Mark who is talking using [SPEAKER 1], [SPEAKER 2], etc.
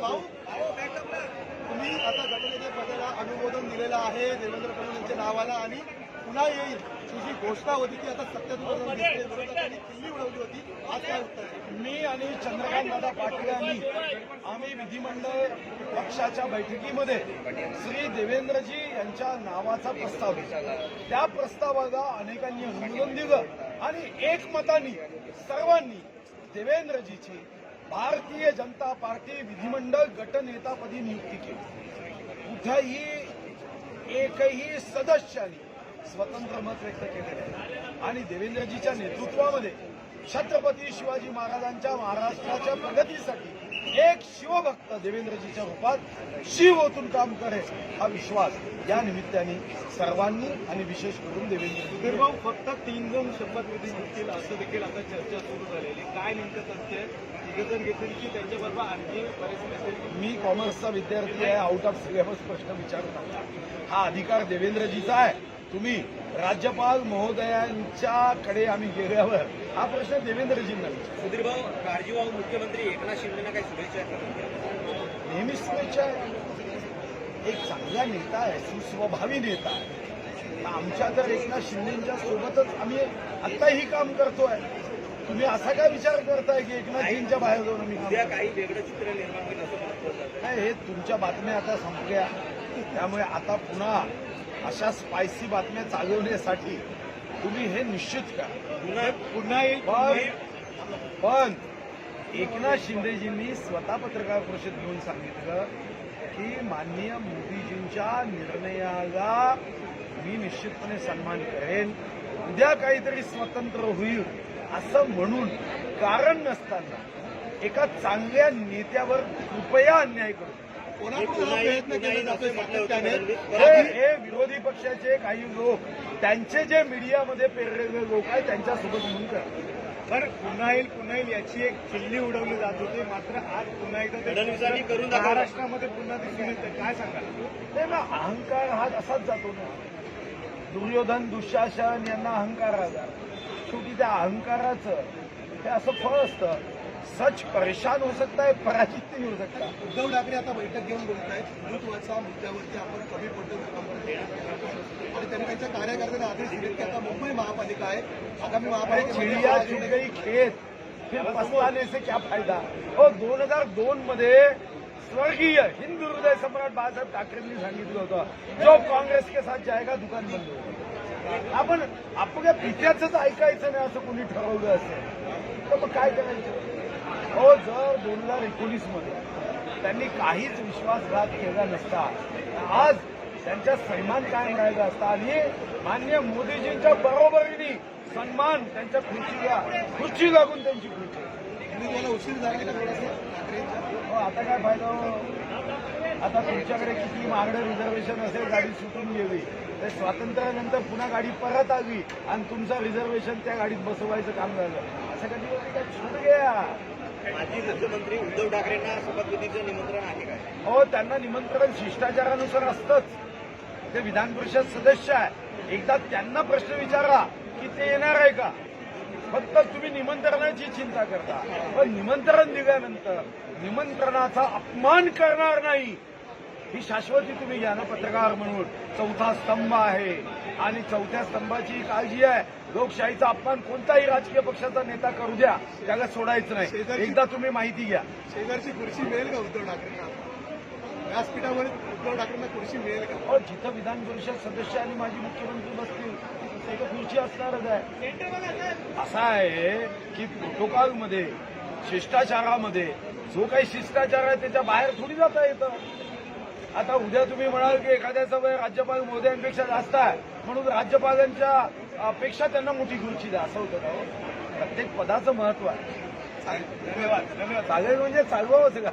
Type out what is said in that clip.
[SPEAKER 1] भाऊ तुम्ही आता गटनेते पदाला अनुमोदन दिलेलं आहे देवेंद्र फडणवीस यांच्या नावाला आणि पुन्हा येईल. ही जी घोषणा होती ती आता किल्ली उडवली होती. आज काय?
[SPEAKER 2] मी आणि चंद्रकांत दादा पाटील यांनी आम्ही विधिमंडळ पक्षाच्या बैठकीमध्ये श्री देवेंद्रजी यांच्या नावाचा प्रस्ताव दिला. त्या प्रस्तावाला अनेकांनी अनुमोदन दिलं आणि एकमताने सर्वांनी देवेंद्रजीची भारतीय जनता पार्टी विधिमंडळ गटनेतापदी नियुक्ती केली. कुठंही एकही सदस्याने स्वतंत्र मत व्यक्त केलेलं आणि देवेंद्रजीच्या नेतृत्वामध्ये छत्रपती शिवाजी महाराजांच्या महाराष्ट्राच्या प्रगतीसाठी एक शिवभक्त देवेंद्रजीच्या रूपात शिव ओतून काम करेल हा विश्वास या निमित्ताने सर्वांनी आणि विशेष करून देवेंद्रजी.
[SPEAKER 1] फक्त तीन जण शपथविधी घेतील असं देखील आता चर्चा सुरू झालेली. काय नेमकं तथ्य घेतील की त्यांच्याबरोबर आणखी बरेच
[SPEAKER 2] मी कॉमर्सचा विद्यार्थी आहे आउट ऑफ सिलेबस प्रश्न विचारत आहे हा अधिकार देवेंद्रजीचा आहे. तुम्ही राज्यपाल महोदयांच्याकडे आम्ही गेल्यावर हा प्रश्न देवेंद्रजींना विचारा.
[SPEAKER 3] सुधीर भाऊ काळजीवाहू मुख्यमंत्री एकनाथ शिंदेना काही शुभेच्छा
[SPEAKER 2] नेहमीच शुभेच्छा आहे. एक चांगला नेता आहे सुस्वभावी नेता आहे. आमच्या तर एकनाथ शिंदेच्या सोबतच आम्ही आत्ताही काम करतोय. तुम्ही असा काय विचार करताय की एकनाथजींच्या बाहेर जाऊन
[SPEAKER 3] उद्या
[SPEAKER 2] करतोय?
[SPEAKER 3] काही वेगळं चित्र निर्माण होईल असं
[SPEAKER 2] नाही हे तुमच्या बातम्या आता संपल्या. त्यामुळे आता पुन्हा अशा स्पायसी बातम्या चालवण्यासाठी तुम्ही हे निश्चित करा.
[SPEAKER 3] पुन्हा
[SPEAKER 2] पण पण एकनाथ शिंदेजींनी स्वतः पत्रकार परिषद घेऊन सांगितलं की माननीय मोदीजींच्या निर्णयाला मी निश्चितपणे सन्मान करेन. उद्या काहीतरी स्वतंत्र होईल. असं म्हणून कारण नसताना एका चांगल्या नेत्यावर कृपया अन्याय करू. नका.
[SPEAKER 1] कोणाकडून हा
[SPEAKER 2] विरोधी पक्षाचे काही लोक त्यांचे जे मीडियामध्ये पेरलेले लोक आहेत त्यांच्यासोबत म्हणून करतात
[SPEAKER 1] पण पुन्हा येईल पुन्हा येईल याची एक खिल्ली उडवली जात होती. मात्र आज पुन्हा एकदा. महाराष्ट्रामध्ये पुन्हा दिसून येते काय सांगाल?
[SPEAKER 2] ते ना अहंकार हा असाच जातो ना. दुर्योधन दुःशासन यांना अहंकार आला. शेवटी त्या अहंकाराचं हे असं फळ असतं. सच परेशान होऊ सकता है पराजित नाही होऊ सकता
[SPEAKER 1] उद्धव ठाकरे आता बैठक घेऊन बोलत आहेत हिंदुत्वाच्या मुद्द्यावरती आपण कमी पडतो आणि त्यांनी त्यांच्या कार्यकर्त्यांना आदेश दिले की आता मुंबई महापालिका आहे आगामी महापालिका
[SPEAKER 2] गई खेत. फिर पछताने से क्या फायदा? और दोन हजार दोन मध्ये स्वर्गीय हिंदू हृदय सम्राट बाळासाहेब ठाकरेंनी सांगितलं होतं जो काँग्रेस के साथ जाएगा दुकान बंद होईल. आपण आपल्या पित्याचंच ऐकायचं नाही असं कोणी ठरवलं असेल. तर मग काय करायचं? हो जर दोन हजार एकोणीसमध्ये त्यांनी काहीच विश्वासघात केला नसता आज त्यांच्या सन्मान कायम राहिला असता? आणि मान्य मोदीजींच्या बरोबरीने सन्मान त्यांच्या खुर्चीला खुर्ची लागून त्यांची खुर्ची.
[SPEAKER 1] उशीर झाला
[SPEAKER 2] हो आता काय फायदा हो? आता तुमच्याकडे किती महागडं रिझर्वेशन असेल गाडी सुटून गेली. तर स्वातंत्र्यानंतर पुन्हा गाडी परत आली आणि तुमचं रिझर्वेशन त्या गाडीत बसवायचं काम झालं. असं कधी छूट गया
[SPEAKER 3] माजी मुख्यमंत्री उद्धव ठाकरेंना शपथविधीचं निमंत्रण आहे काय?
[SPEAKER 2] हो त्यांना निमंत्रण शिष्टाचारानुसार असतंच. ते विधान परिषद सदस्य आहे. एकदा त्यांना प्रश्न विचारा की ते येणार आहे का? फक्त तुम्ही निमंत्रणाची चिंता करता. पण निमंत्रण दिल्यानंतर निमंत्रणाचा अपमान करणार नाही. ही शाश्वती तुम्ही घ्या ना पत्रकार म्हणून. चौथा स्तंभ आहे. आणि चौथ्या स्तंभाची काळजी आहे. लोकशाहीचा अपमान कोणताही राजकीय पक्षाचा नेता करू द्या. त्याला सोडायचं नाही. एकदा तुम्ही माहिती घ्या.
[SPEAKER 1] शेजारची खुर्ची मिळेल का उद्धव ठाकरेंना? व्यासपीठावर उद्धव ठाकरेंना खुर्ची मिळेल का?
[SPEAKER 2] जिथं विधान परिषद सदस्य आणि माजी मुख्यमंत्री बसतील तिथं खुर्ची असणारच आहे. असा आहे की प्रोटोकॉलमध्ये शिष्टाचारामध्ये जो काही शिष्टाचार आहे त्याच्या बाहेर थोडी जाता येतं. आता उद्या तुम्ही म्हणाल की एखाद्याचा समय राज्यपाल मोदयांपेक्षा जास्त आहे. म्हणून राज्यपालांच्या पेक्षा त्यांना मोठी खुर्ची द्या. असं होतं का हो? प्रत्येक पदाचं महत्त्व आहे.
[SPEAKER 1] धन्यवाद. धन्यवाद.
[SPEAKER 2] चालेल म्हणजे चालवावंच का?